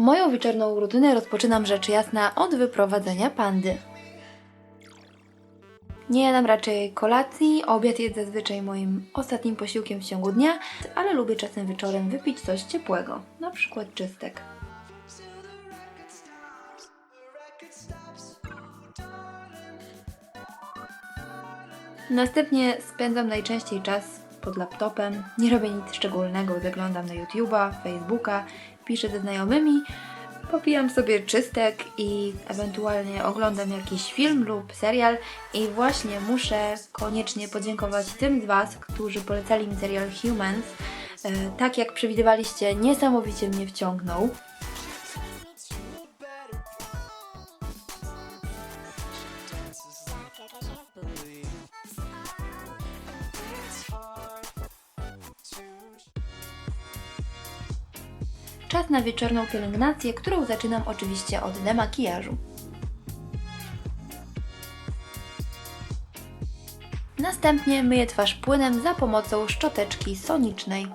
Moją wieczorną rutynę rozpoczynam rzecz jasna od wyprowadzenia pandy. Nie jadam raczej kolacji, obiad jest zazwyczaj moim ostatnim posiłkiem w ciągu dnia, ale lubię czasem wieczorem wypić coś ciepłego, na przykład czystek. Następnie spędzam najczęściej czas pod laptopem, nie robię nic szczególnego, zaglądam na YouTube'a, Facebooka, piszę ze znajomymi, popijam sobie czystek i ewentualnie oglądam jakiś film lub serial i właśnie muszę koniecznie podziękować tym z Was, którzy polecali mi serial Humans. E, Tak jak przewidywaliście, niesamowicie mnie wciągnął. Czas na wieczorną pielęgnację, którą zaczynam oczywiście od demakijażu. Następnie myję twarz płynem za pomocą szczoteczki sonicznej.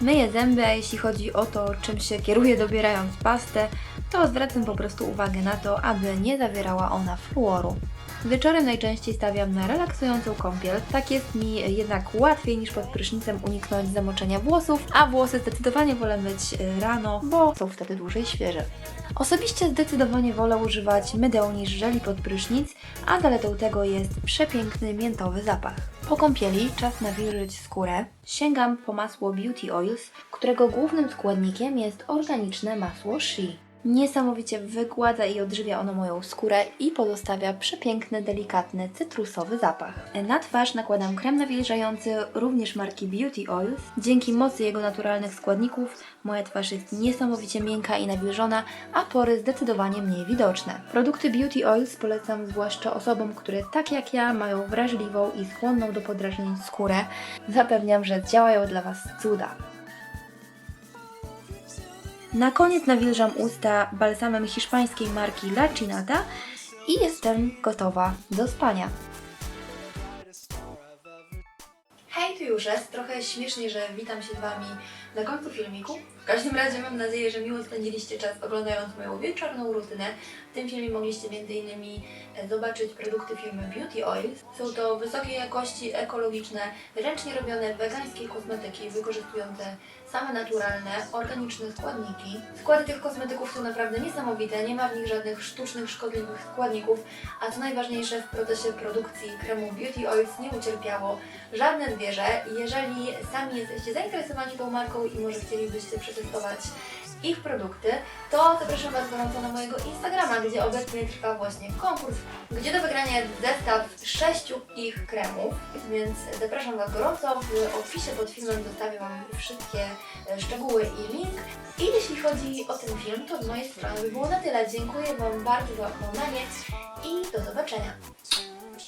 Myję zęby, a jeśli chodzi o to, czym się kieruję dobierając pastę, to zwracam po prostu uwagę na to, aby nie zawierała ona fluoru. Wieczorem najczęściej stawiam na relaksującą kąpiel, tak jest mi jednak łatwiej niż pod prysznicem uniknąć zamoczenia włosów, a włosy zdecydowanie wolę myć y, rano, bo są wtedy dłużej świeże. Osobiście zdecydowanie wolę używać mydeł niż żeli pod prysznic, a zaletą tego jest przepiękny miętowy zapach. Po kąpieli czas nawilżyć skórę. Sięgam po masło Beauty Oils, którego głównym składnikiem jest organiczne masło Shea. Niesamowicie wygładza i odżywia ono moją skórę i pozostawia przepiękny, delikatny, cytrusowy zapach. Na twarz nakładam krem nawilżający również marki Beauty Oils. Dzięki mocy jego naturalnych składników moja twarz jest niesamowicie miękka i nawilżona, a pory zdecydowanie mniej widoczne. Produkty Beauty Oils polecam zwłaszcza osobom, które tak jak ja mają wrażliwą i skłonną do podrażnień skórę. Zapewniam, że działają dla Was cuda. Na koniec nawilżam usta balsamem hiszpańskiej marki La Chinata i jestem gotowa do spania. Hej, tu już jest. Trochę śmiesznie, że witam się z Wami na końcu filmiku. W każdym razie mam nadzieję, że miło spędziliście czas oglądając moją wieczorną rutynę. W tym filmie mogliście m.in. zobaczyć produkty firmy Beauty Oils. Są to wysokiej jakości, ekologiczne, ręcznie robione wegańskie kosmetyki wykorzystujące same naturalne, organiczne składniki. Składy tych kosmetyków są naprawdę niesamowite, nie ma w nich żadnych sztucznych, szkodliwych składników, a co najważniejsze w procesie produkcji kremu Beauty Oils nie ucierpiało żadne zwierzę. Jeżeli sami jesteście zainteresowani tą marką i może chcielibyście przetestować ich produkty, to zapraszam Was gorąco na mojego Instagrama, gdzie obecnie trwa właśnie konkurs, gdzie do wygrania jest zestaw sześciu ich kremów, więc zapraszam Was gorąco. W opisie pod filmem zostawię Wam wszystkie e, szczegóły i link. I jeśli chodzi o ten film, to z mojej strony by było na tyle. Dziękuję Wam bardzo za oglądanie i do zobaczenia.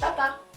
Pa, pa!